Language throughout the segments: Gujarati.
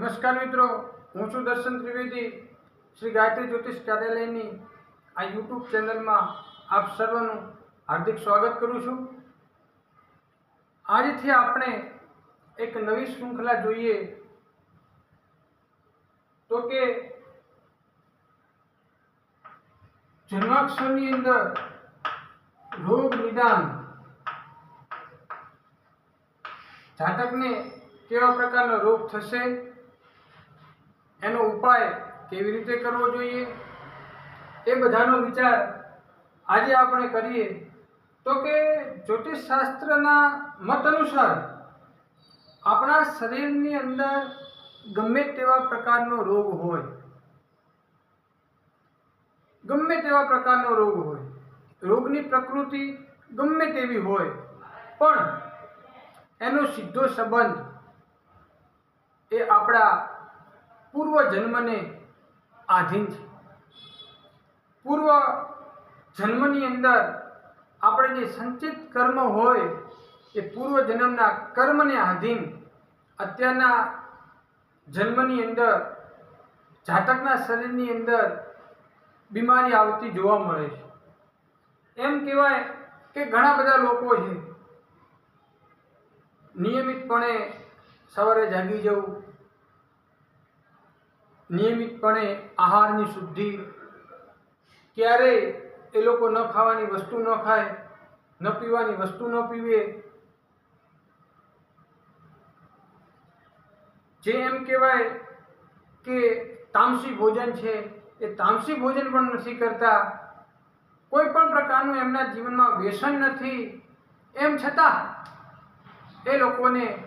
નમસ્કાર મિત્રો, હું છું દર્શન ત્રિવેદી, શ્રી ગાયત્રી જ્યોતિષ કાર્યાલયની આ યુટ્યુબ ચેનલમાં આપ સર્વનું હાર્દિક સ્વાગત કરું છું. આજથી આપણે એક નવી શૃંખલા જોઈએ. તો કે જન્માક્ષરની અંદર રોગ નિદાન. જાતકને કેવા પ્રકારનો રોગ થશે? એનો ઉપાય કેવી રીતે કરવો જોઈએ? એ બધાનો વિચાર આજે આપણે કરીએ. તો કે જ્યોતિષ શાસ્ત્રના મત અનુસાર આપણા શરીરની અંદર ગમે તેવા પ્રકારનો રોગ હોય. ગમે તેવા પ્રકારનો રોગ હોય. રોગની પ્રકૃતિ ગમે તેવી હોય. પણ એનો સીધો સંબંધ એ આપણા પૂર્વ જન્મને આધીન છે. પૂર્વ જન્મની અંદર આપણે જે સંચિત કર્મ હોય, એ પૂર્વ જન્મના કર્મને આધીન, અત્યારના જન્મની અંદર, જાતકના શરીરની અંદર બીમારી આવતી જોવા મળે છે. એમ કહેવાય કે ઘણા બધા લોકો છે, નિયમિતપણે સવારે જાગી જવું નિયમિતપણે આહારની શુદ્ધિ. ક્યારેય એ લોકો ન ખાવાની વસ્તુ ન ખાય, ન પીવાની વસ્તુ ન પીવે. જે એમ કહેવાય કે તામસી ભોજન છે, એ તામસી ભોજન પણ નથી કરતા. કોઈ પણ પ્રકારનું એમના જીવનમાં વ્યસન નથી. એમ છતાં એ લોકોને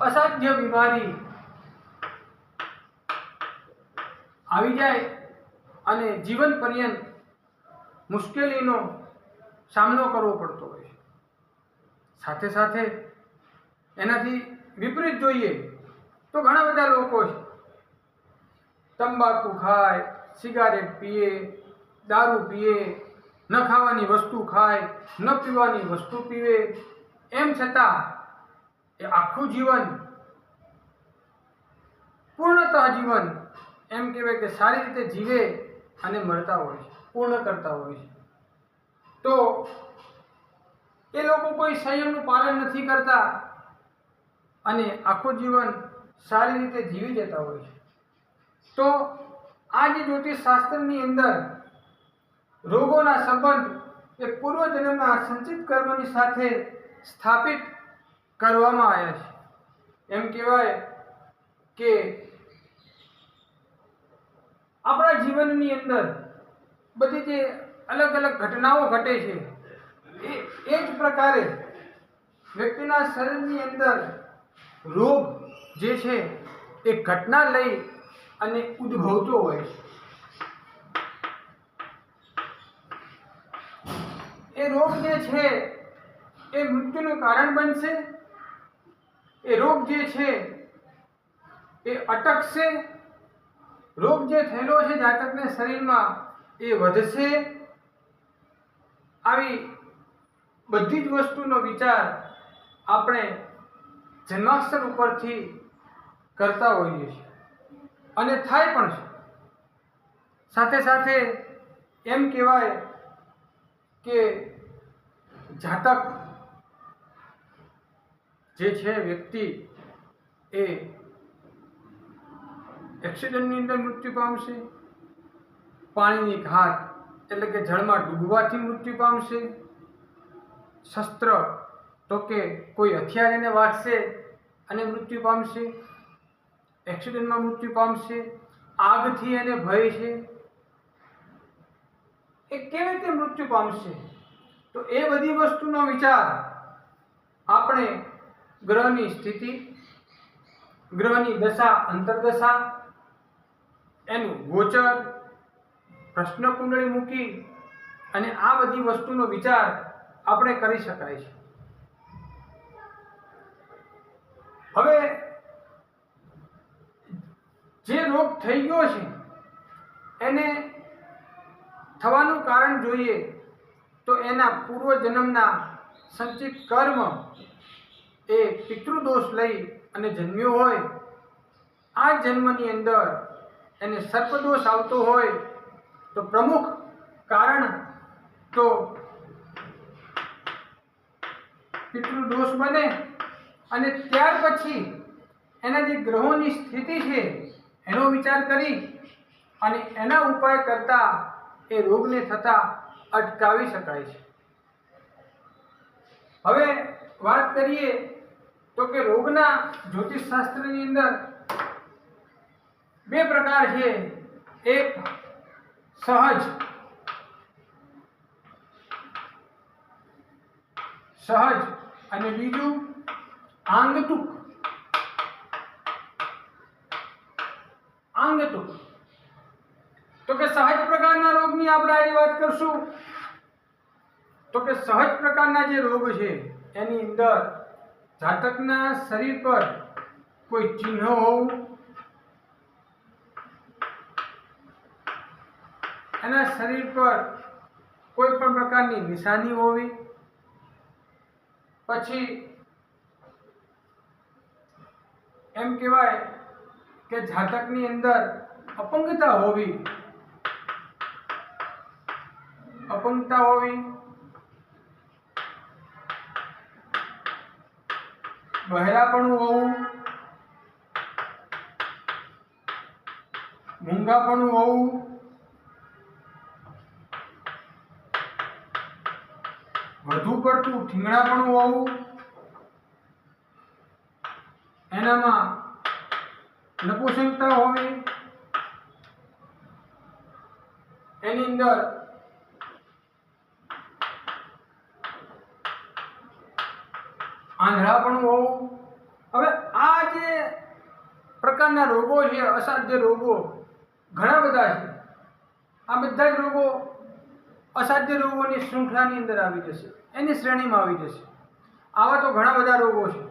અસાધ્ય બીમારી આવી જાય અને જીવન પર્યંત મુશ્કેલીનો સામનો કરવો પડતો હોય છે. સાથે સાથે એનાથી વિપરીત જોઈએ તો ઘણા બધા લોકો છે. તંબાકુ ખાય, સિગારેટ પીએ, દારૂ પીએ, ન ખાવાની વસ્તુ ખાય, ન પીવાની વસ્તુ પીવે. એમ છતાં એ આખું જીવન પૂર્ણતઃ જીવન એમ કહેવાય કે સારી રીતે જીવે અને મરતા હોય છે, પૂર્ણ કરતા હોય છે. તો એ લોકો કોઈ સંયમનું પાલન નથી કરતા અને આખું જીવન સારી રીતે જીવી જતા હોય છે. તો આ જે જ્યોતિષ શાસ્ત્રની અંદર રોગોના સંબંધ એ પૂર્વજન્મના સંચિત કર્મની સાથે સ્થાપિત કરવામાં આવ્યા છે. એમ કહેવાય કે આપણા જીવનની અંદર બધી જે અલગ અલગ ઘટનાઓ ઘટે છે, એ એ જ પ્રકારે વ્યક્તિના શરીરની અંદર રોગ જે છે, એ ઘટના લઈ અને ઉદ્ભવતો હોય છે. એ રોગ જે છે, એ મૃત્યુનું કારણ બનશે, એ રોગ જે છે, એ અટકશે રોગ જે થયેલો છે જાતકને શરીરમાં એ વધશે આવી બધી જ વસ્તુનો વિચાર આપણે જન્માક્ષર ઉપરથી કરતા હોઈએ છીએ. અને થાય પણ છે. સાથે સાથે એમ કહેવાય કે જાતક જે છે વ્યક્તિ એ એક્સિડન્ટની અંદર મૃત્યુ પામશે. પાણીની ઘાત એટલે કે જળમાં ડૂબવાથી મૃત્યુ પામશે. શસ્ત્ર તો કે કોઈ હથિયાર એને વાગશે અને મૃત્યુ પામશે. એક્સિડન્ટમાં મૃત્યુ પામશે. આગથી એને ભય છે. એ કેવી રીતે મૃત્યુ પામશે? તો એ બધી વસ્તુનો વિચાર આપણે ગ્રહની સ્થિતિ, ગ્રહની દશા, અંતરદશા એનું ગોચર પ્રશ્ન કુંડળી મૂકી અને આ બધી વસ્તુનો વિચાર આપણે કરી શકાય છે. હવે, જે રોગ થઈ ગયો છે, એને થવાનું કારણ જોઈએ તો એના પૂર્વ જન્મના સંચિત કર્મ એ પિતૃદોષ લઈ અને જન્મ્યો હોય. આ જન્મની અંદર એને સર્પદોષ આવતો હોય તો પ્રમુખ કારણ તો પિતૃદોષ બને અને ત્યાર પછી એના જે ગ્રહોની સ્થિતિ છે એનો વિચાર કરી અને એના ઉપાય કરતા એ રોગને થતા અટકાવી શકાય છે. હવે વાત કરીએ તો કે રોગના જ્યોતિષશાસ્ત્રની અંદર બે પ્રકાર છે. એક સહજ. સહજ અને બીજું આંગતુક. આંગતુક. તો કે સહજ પ્રકારના રોગની આપણે આજે વાત કરશું. તો કે સહજ પ્રકારના જે રોગ છે, એની અંદર જાતકના શરીર પર કોઈ ચિહ્ન હોવું એના શરીર પર કોઈ પણ પ્રકારની નિશાની હોવી, પછી એમ કહેવાય કે જાતકની અંદર અપંગતા હોવી અપંગતા હોવી, બહેરાપણું હોવું, મૂંગાપણું હોવું વધુ પડતું ઠીંગણાપણું હોવું, એનામાં નપુસંગતા હોવી, એની અંદર આંધળાપણું હોવું. હવે આ જે પ્રકારના રોગો છે અસાધ્ય રોગો, ઘણા બધા છે. આ બધા જ રોગો અસાધ્ય રોગોની શૃંખલાની અંદર આવી જશે. એની શ્રેણીમાં આવી જશે. આવા તો ઘણા બધા રોગો છે?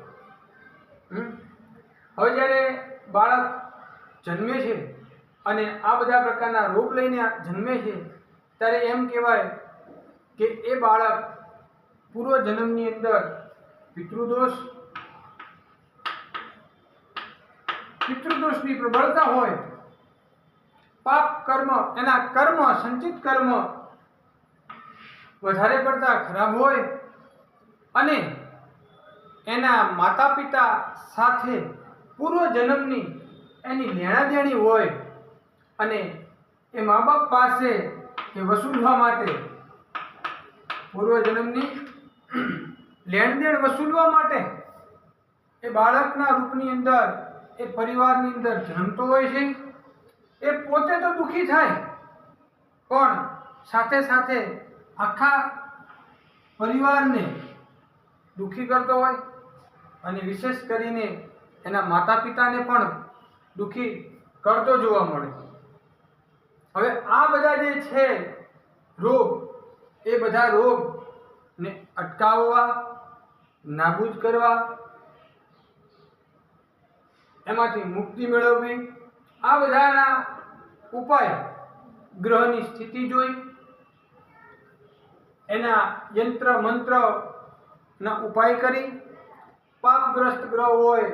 હવે જ્યારે બાળક જન્મે છે અને આ બધા પ્રકારના રોગ લઈને જન્મે છે, ત્યારે એમ કહેવાય કે એ બાળક પૂર્વ જન્મની અંદર પિતૃદોષ, પિતૃદોષની પ્રબળતા હોય, પાપ કર્મ, એના કર્મ, સંચિત કર્મ વધારે પડતા ખરાબ હોય અને એના માતા પિતા સાથે પૂર્વજન્મની એની લેણાદેણી હોય અને એ મા બાપ પાસે એ વસૂલવા માટે પૂર્વજન્મની લેણદેણ વસૂલવા માટે એ બાળકના રૂપની અંદર, એ પરિવારની અંદર જન્મતો હોય છે. એ પોતે તો દુઃખી થાય, પણ સાથે સાથે આખા પરિવારને દુઃખી કરતો હોય અને વિશેષ કરીને એના માતા પિતાને પણ દુઃખી કરતો જોવા મળે. હવે આ બધા જે છે રોગ, એ બધા રોગને અટકાવવા, નાબૂદ કરવા, એમાંથી મુક્તિ મેળવવી, આ બધાના ઉપાય ગ્રહની સ્થિતિ જોઈ એના યંત્ર, મંત્રના ઉપાય કરી. પાપગ્રસ્ત ગ્રહ હોય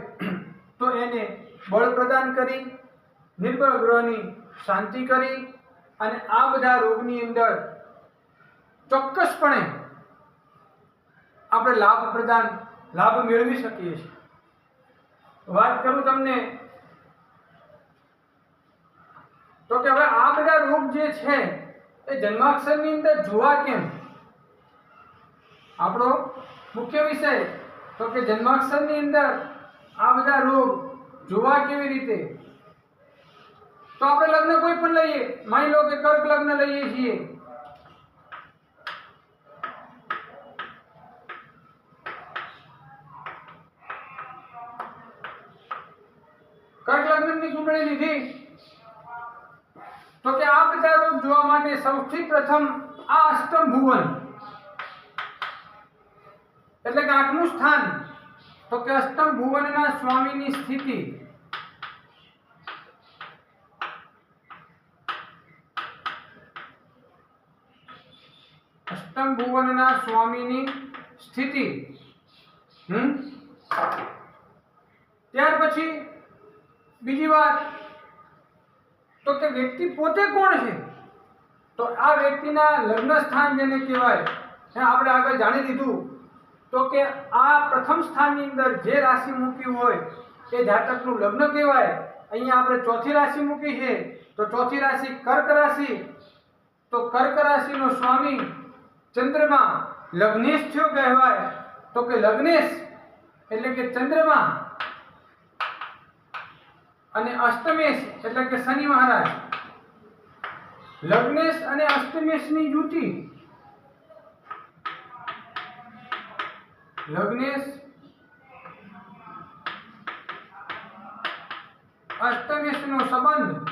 તો એને બળ પ્રદાન કરી, નિર્બળ ગ્રહની શાંતિ કરી અને આ બધા રોગની અંદર ચોક્કસપણે આપણે લાભ પ્રદાન, લાભ મેળવી શકીએ છીએ. વાત કરું તમને તો કે હવે આ બધા રોગ જે છે એ જન્માક્ષરની અંદર જોવા કેમ? આપણો મુખ્ય વિષય તો કે જન્માક્ષરની અંદર આ બધા રોગ જોવા કેવી રીતે? તો આપણે લગ્ન કોઈ પણ લઈએ, માની લો કે કર્ક લગ્ન લઈએ છીએ. કર્ક લગ્નની ચૂંટણી લીધી. તો કે આ બધા રોગ જોવા માટે સૌથી પ્રથમ આ અષ્ટમ ભુવન. એટલે કે આઠમું સ્થાન. તો કે અષ્ટમ ભુવનના સ્વામીની સ્થિતિ. અષ્ટમ ભુવનના સ્વામીની સ્થિતિ. હમ? ત્યાર પછી બીજી વાત. તો કે વ્યક્તિ પોતે કોણ છે? તો આ વ્યક્તિના લગ્ન સ્થાન જેને કહેવાય. આપણે આગળ જાણી લીધું. તો કે આ પ્રથમ સ્થાનની અંદર જે રાશિ મૂકી હોય, એ જાતકનું લગ્ન કહેવાય. અહીંયા આપણે ચોથી રાશિ મૂકી છે. તો ચોથી રાશિ કર્ક રાશિ. તો કર્ક રાશિનો સ્વામી ચંદ્રમા લગ્નેશ થયો કહેવાય. તો કે લગ્નેશ એટલે કે ચંદ્રમા. અને અષ્ટમેશ એટલે કે શનિ મહારાજ. લગ્નેશ અને અષ્ટમેશની યુતિ લગ્નેશ. અષ્ટમેશનો સંબંધ.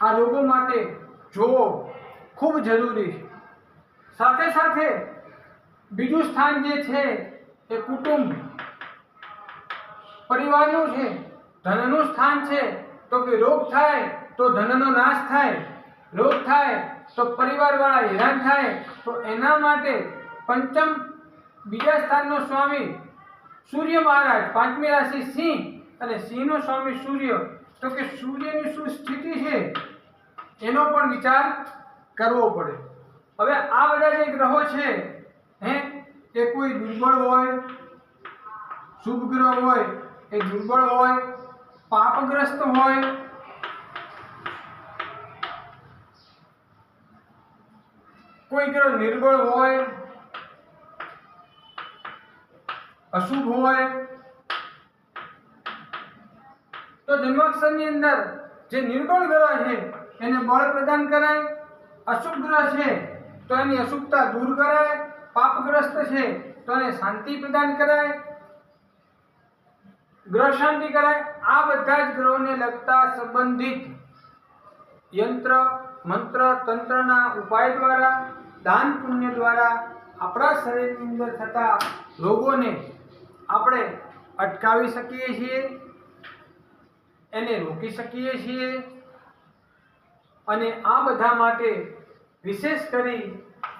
આ રોગો માટે જોવો, ખૂબ જરૂરી છે. સાથે સાથે બીજું સ્થાન જે છે એ કુટુંબ. પરિવારનું છે, ધનનું સ્થાન છે. તો કે રોગ થાય તો ધનનો નાશ થાય. રોગ થાય તો પરિવારવાળા હેરાન થાય, તો એના માટે પંચમ બીજા સ્થાનનો સ્વામી સૂર્ય મહારાજ, પાંચમી રાશિ સિંહ અને સિંહનો સ્વામી સૂર્ય. તો કે સૂર્યની શું સ્થિતિ છે? એનો પણ વિચાર કરવો પડે. હવે આ બધા જે ગ્રહો છે, હે, એ કોઈ દુર્બળ હોય, શુભ ગ્રહ હોય, એ દુર્બળ હોય, પાપગ્રસ્ત હોય કોઈ નિર્બળ હોય, અશુભ હોય, તો જન્માક્ષરની અંદર જે નિર્બળ ગ્રહ છે, એને બળ પ્રદાન કરાય, અશુભ ગ્રહ છે, તો એની અશુભતા દૂર કરાય, પાપગ્રસ્ત છે, તો એને શાંતિ પ્રદાન કરાય, ગ્રહ શાંતિ કરાય, આ બધા જ ગ્રહોને લગતા સંબંધિત યંત્ર, મંત્ર, તંત્રના ઉપાય દ્વારા દાન પુણ્ય દ્વારા આપણા શરીરની અંદર થતા રોગોને આપણે અટકાવી શકીએ છીએ, એને રોકી શકીએ છીએ અને આ બધા માટે વિશેષ કરી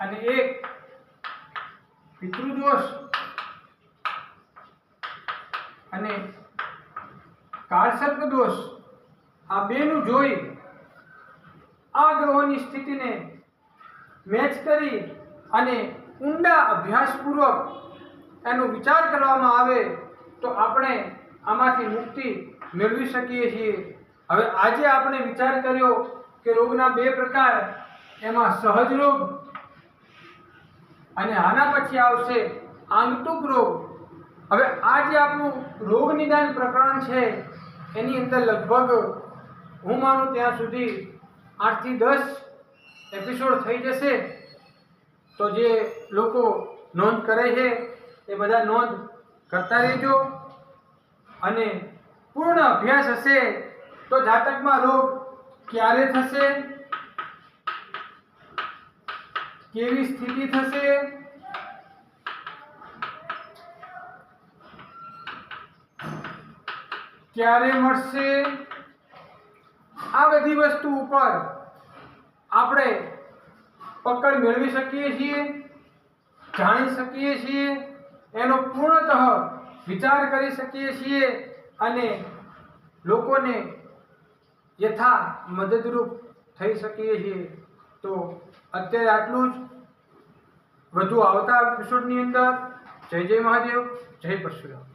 અને એક પિતૃદોષ અને કાળસર્પ દોષ આ બેનું જોઈ આ ગ્રહોની સ્થિતિને મેચ કરી અને ઊંડા અભ્યાસપૂર્વક એનો વિચાર કરવામાં આવે તો આપણે આમાંથી મુક્તિ મેળવી શકીએ છીએ. હવે આજે આપણે વિચાર કર્યો કે રોગના બે પ્રકાર એમાં સહજ રોગ અને આના પછી આવશે આંગતુક રોગ. હવે આ જે આપણું રોગ નિદાન પ્રકરણ છે, એની અંદર લગભગ હું માનું ત્યાં સુધી આઠથી દસ એપિસોડ થઈ જશે, તો જે લોકો નોંધ કરે છે, એ બધા નોંધ કરતા રહેજો. અને પૂર્ણ અભ્યાસ હશે, તો જાતકમાં રોગ ક્યારે થશે? કેવી સ્થિતિ થશે? ક્યારે મળશે? આ બધી વસ્તુ ઉપર આપણે પકડ મેળવી શકીએ છીએ, જાણી શકીએ છીએ, એનો પૂર્ણતઃ વિચાર કરી શકીએ છીએ અને લોકોને યથા મદદરૂપ થઈ શકીએ છીએ. તો અત્યારે આટલું જ. વધુ આવતા એપિસોડની અંદર જય જય મહાદેવ, જય પરશુરામ.